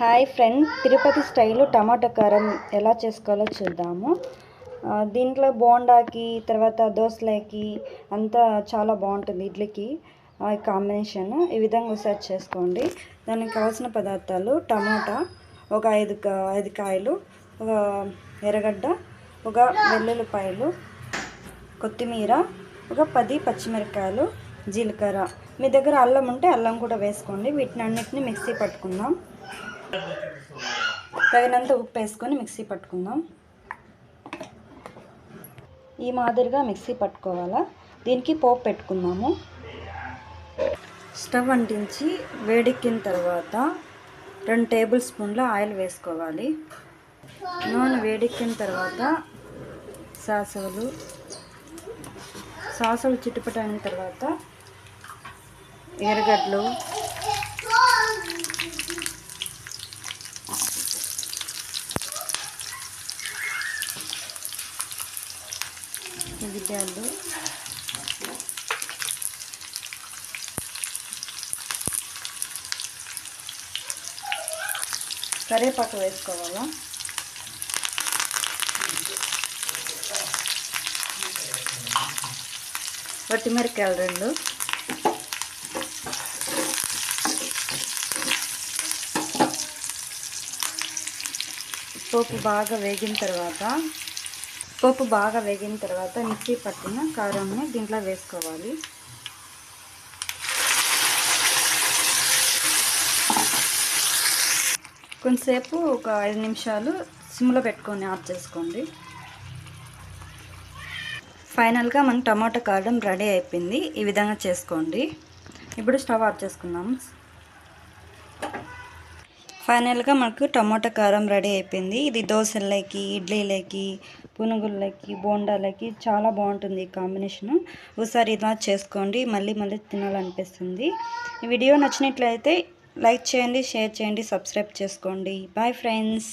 Hi friend Tirupati style టమాటా కారం ఎలా చేసుకోవాలో చూద్దాము. దీంట్లో బోండాకి తర్వాత దోశలకి అంతా చాలా బాగుంటుంది ఇడ్లీకి. కాంబినేషన్ ఈ విధంగా ఒకసారి చేసుకోండి. దానికి కావాల్సిన పదార్థాలు టమాటా ఒక ఐదు కా- ఐదు కాయలు ఒక ఎర్రగడ్డ ఒక వెల్లుల్లిపాయలు కొత్తిమీర ఒక పది పచ్చిమిరపకాయలు జీలకర్ర. మీ దగ్గర అల్లం ఉంటే అల్లం కూడా వేసుకోండి. వీటిని అన్నిటిని మిక్సీ పట్టుకుందాం. తగినంత ఉప్పు వేసుకొని మిక్సీ పట్టుకుందాం. ఈ మాదిరిగా మిక్సీ పట్టుకోవాలా? దీనికి పోపు పెట్టుకుందాము. స్టవ్ అంటించి వేడెక్కిన తర్వాత రెండు టేబుల్ స్పూన్ల ఆయిల్ వేసుకోవాలి. నూనె వేడెక్కిన తర్వాత సాసలు సాసలు చిట్టుపటైన తర్వాత ఎర్రగడ్డలు మిరియాలు కరేపాకు వేసుకోవాలా? వట్టిమిరకాయలు రెండు. పోపు బాగా వేగిన తర్వాత పోపు బాగా వేగిన తర్వాత మిక్సీ పట్టిన కారంని దీంట్లో వేసుకోవాలి. కొంతసేపు ఒక ఐదు నిమిషాలు సిమ్లో పెట్టుకొని ఆఫ్ చేసుకోండి. ఫైనల్గా మన టమాటా కారం రెడీ అయిపోయింది. ఈ విధంగా చేసుకోండి. ఇప్పుడు స్టవ్ ఆఫ్ చేసుకుందాం. ఫైనల్గా మనకు టమాటా కారం రెడీ అయిపోయింది. ఇది దోశలకి ఇడ్లీలకి పునుగులకి బోండాలకి చాలా బాగుంటుంది ఈ కాంబినేషను. ఒకసారి ఇలా చేసుకోండి. మళ్ళీ మళ్ళీ తినాలనిపిస్తుంది. ఈ వీడియో నచ్చినట్లయితే లైక్ చేయండి షేర్ చేయండి సబ్స్క్రైబ్ చేసుకోండి. Bye friends.